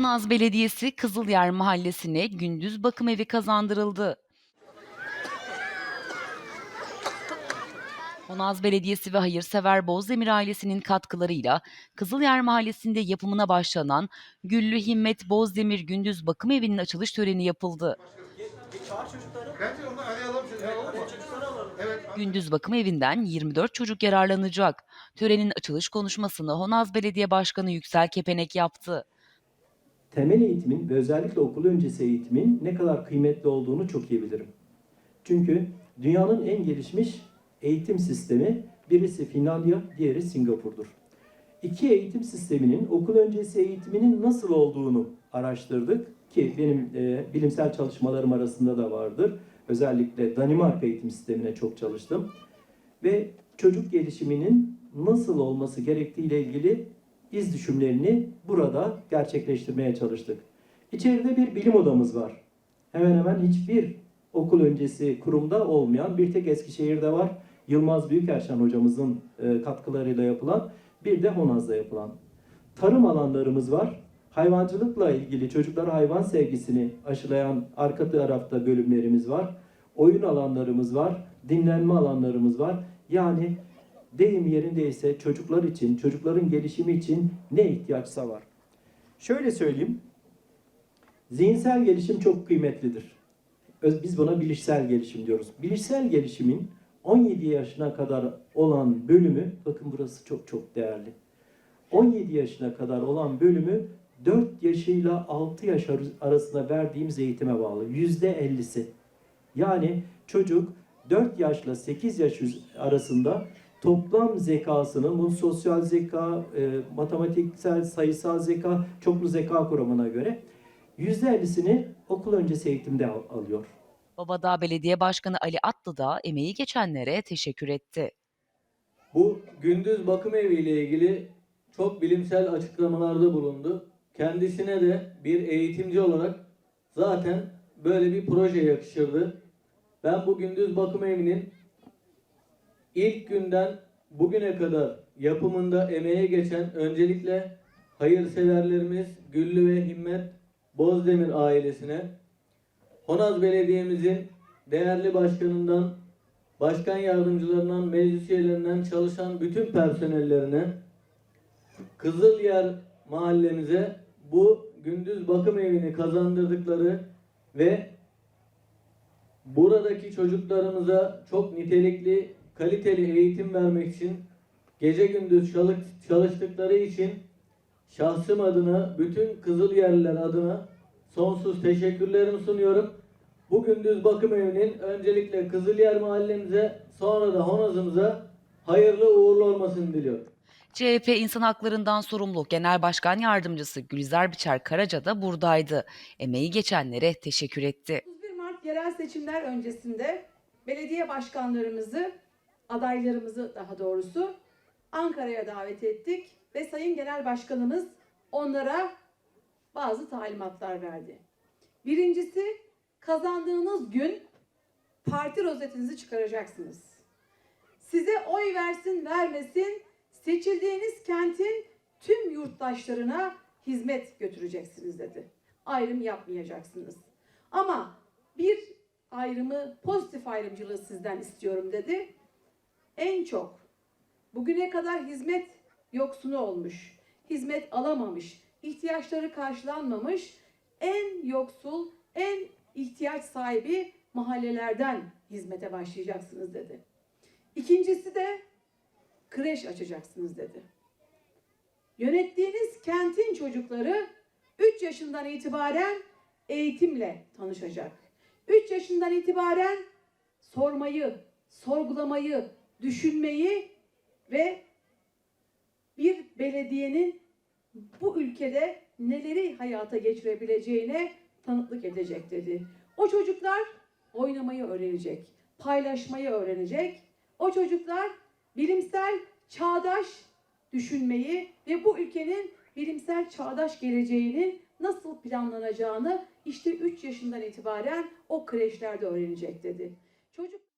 Honaz Belediyesi Kızılyer Mahallesi'ne gündüz bakım evi kazandırıldı. Honaz Belediyesi ve Hayırsever Bozdemir ailesinin katkılarıyla Kızılyer Mahallesi'nde yapımına başlanan Güllü Himmet Bozdemir Gündüz Bakım Evi'nin açılış töreni yapıldı. Gündüz Bakım Evi'nden 24 çocuk yararlanacak. Törenin açılış konuşmasını Honaz Belediye Başkanı Yüksel Kepenek yaptı. Temel eğitimin ve özellikle okul öncesi eğitimin ne kadar kıymetli olduğunu çok iyi bilirim. Çünkü dünyanın en gelişmiş eğitim sistemi birisi Finlandiya, diğeri Singapur'dur. İki eğitim sisteminin okul öncesi eğitiminin nasıl olduğunu araştırdık ki benim e, bilimsel çalışmalarım arasında da vardır. Özellikle Danimarka eğitim sistemine çok çalıştım ve çocuk gelişiminin nasıl olması gerektiğiyle ilgili iz düşümlerini burada gerçekleştirmeye çalıştık. İçeride bir bilim odamız var. Hemen hemen hiçbir okul öncesi kurumda olmayan bir tek Eskişehir'de var. Yılmaz Büyükerşen hocamızın e, katkılarıyla yapılan bir de Honaz'da yapılan. Tarım alanlarımız var. Hayvancılıkla ilgili çocuklara hayvan sevgisini aşılayan arka tarafta bölümlerimiz var. Oyun alanlarımız var. Dinlenme alanlarımız var. Yani deyim yerindeyse çocuklar için, çocukların gelişimi için ne ihtiyaçsa var. Şöyle söyleyeyim. Zihinsel gelişim çok kıymetlidir. Biz buna bilişsel gelişim diyoruz. Bilişsel gelişimin 17 yaşına kadar olan bölümü, bakın burası çok çok değerli. 17 yaşına kadar olan bölümü 4 yaşıyla 6 yaş ar- arasında verdiğimiz eğitime bağlı. %50'si. Yani çocuk 4 yaşla 8 yaş arasında toplam zekasının, bu sosyal zeka, e, matematiksel, sayısal zeka, çoklu zeka kuramına göre %50'sini okul öncesi eğitimde al- alıyor. Babadağ Belediye Başkanı Ali Atlı da emeği geçenlere teşekkür etti. Bu gündüz bakım evi ile ilgili çok bilimsel açıklamalarda bulundu. Kendisine de bir eğitimci olarak zaten böyle bir proje yakışırdı. Ben bu gündüz bakım evinin ilk günden bugüne kadar yapımında emeğe geçen öncelikle hayırseverlerimiz Güllü ve Himmet Bozdemir ailesine, Honaz Belediye'mizin değerli başkanından başkan yardımcılarından, meclis üyelerinden çalışan bütün personellerine, Kızılyer mahallemize bu gündüz bakım evini kazandırdıkları ve buradaki çocuklarımıza çok nitelikli, kaliteli eğitim vermek için gece gündüz çalış- çalıştıkları için şahsım adına, bütün Kızılyerliler adına sonsuz teşekkürlerimi sunuyorum. Bu gündüz bakım evinin öncelikle Kızılyer mahallemize sonra da Honaz'ımıza hayırlı uğurlu olmasını diliyorum. CHP İnsan Haklarından Sorumlu Genel Başkan Yardımcısı Gülizar Biçer Karaca da buradaydı. Emeği geçenlere teşekkür etti. 31 Mart yerel seçimler öncesinde belediye başkanlarımızı, adaylarımızı daha doğrusu Ankara'ya davet ettik ve Sayın Genel Başkanımız onlara bazı talimatlar verdi. Birincisi kazandığınız gün parti rozetinizi çıkaracaksınız. Size oy versin vermesin seçildiğiniz kentin tüm yurttaşlarına hizmet götüreceksiniz dedi. Ayrım yapmayacaksınız. Ama bir ayrımı, pozitif ayrımcılığı sizden istiyorum dedi. En çok bugüne kadar hizmet yoksunu olmuş, hizmet alamamış, ihtiyaçları karşılanmamış, en yoksul, en ihtiyaç sahibi mahallelerden hizmete başlayacaksınız dedi. İkincisi de kreş açacaksınız dedi. Yönettiğiniz kentin çocukları 3 yaşından itibaren eğitimle tanışacak. 3 yaşından itibaren sormayı, sorgulamayı, düşünmeyi ve bir belediyenin bu ülkede neleri hayata geçirebileceğine tanıklık edecek dedi. O çocuklar oynamayı öğrenecek, paylaşmayı öğrenecek. O çocuklar bilimsel, çağdaş düşünmeyi ve bu ülkenin bilimsel çağdaş geleceğinin nasıl planlanacağını işte 3 yaşından itibaren o kreşlerde öğrenecek dedi. Çocuk